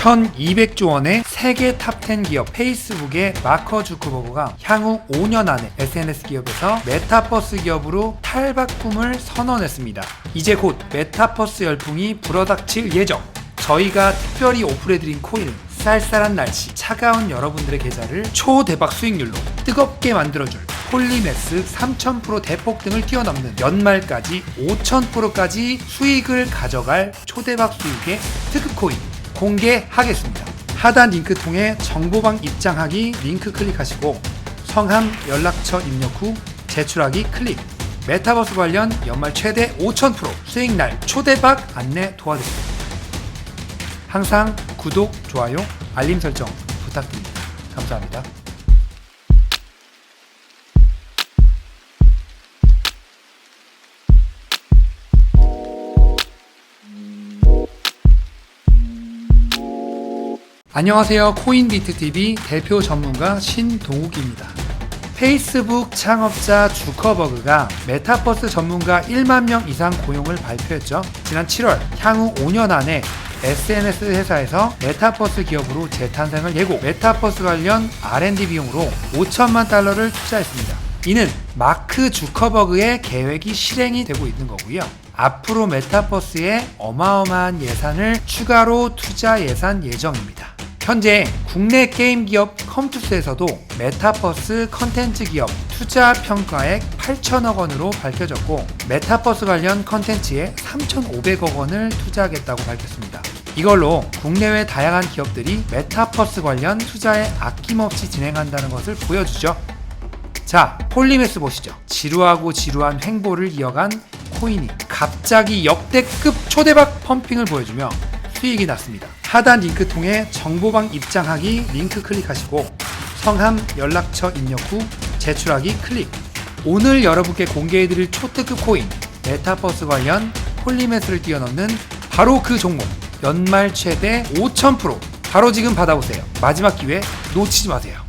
1200조 원의 세계 탑 10 기업 페이스북의 마커 주커버그가 향후 5년 안에 SNS 기업에서 메타버스 기업으로 탈바꿈을 선언했습니다. 이제 곧 메타버스 열풍이 불어닥칠 예정. 저희가 특별히 오프해드린 코인은 쌀쌀한 날씨, 차가운 여러분들의 계좌를 초대박 수익률로 뜨겁게 만들어줄 폴리매스 3000% 대폭 등을 뛰어넘는 연말까지 5000%까지 수익을 가져갈 초대박 수익의 특급 코인 공개하겠습니다. 하단 링크 통해 정보방 입장하기 링크 클릭하시고 성함, 연락처 입력 후 제출하기 클릭. 메타버스 관련 연말 최대 5000% 수익날 초대박 안내 도와드립니다. 항상 구독, 좋아요, 알림 설정 부탁드립니다. 감사합니다. 안녕하세요. 코인비트TV 대표 전문가 신동욱입니다. 페이스북 창업자 주커버그가 메타버스 전문가 1만 명 이상 고용을 발표했죠. 지난 7월 향후 5년 안에 SNS 회사에서 메타버스 기업으로 재탄생을 예고 메타버스 관련 R&D 비용으로 5천만 달러를 투자했습니다. 이는 마크 주커버그의 계획이 실행이 되고 있는 거고요. 앞으로 메타버스에 어마어마한 예산을 추가로 투자 예산 예정입니다. 현재 국내 게임 기업 컴투스에서도 메타버스 컨텐츠 기업 투자 평가액 8천억 원으로 밝혀졌고 메타버스 관련 컨텐츠에 3,500억 원을 투자하겠다고 밝혔습니다. 이걸로 국내외 다양한 기업들이 메타버스 관련 투자에 아낌없이 진행한다는 것을 보여주죠. 자, 폴리메스 보시죠. 지루하고 지루한 횡보를 이어간 코인이 갑자기 역대급 초대박 펌핑을 보여주며 수익이 났습니다. 하단 링크 통해 정보방 입장하기 링크 클릭하시고 성함, 연락처 입력 후 제출하기 클릭. 오늘 여러분께 공개해드릴 초특급 코인 메타버스 관련 폴리메스를 뛰어넘는 바로 그 종목 연말 최대 5000% 바로 지금 받아보세요. 마지막 기회 놓치지 마세요.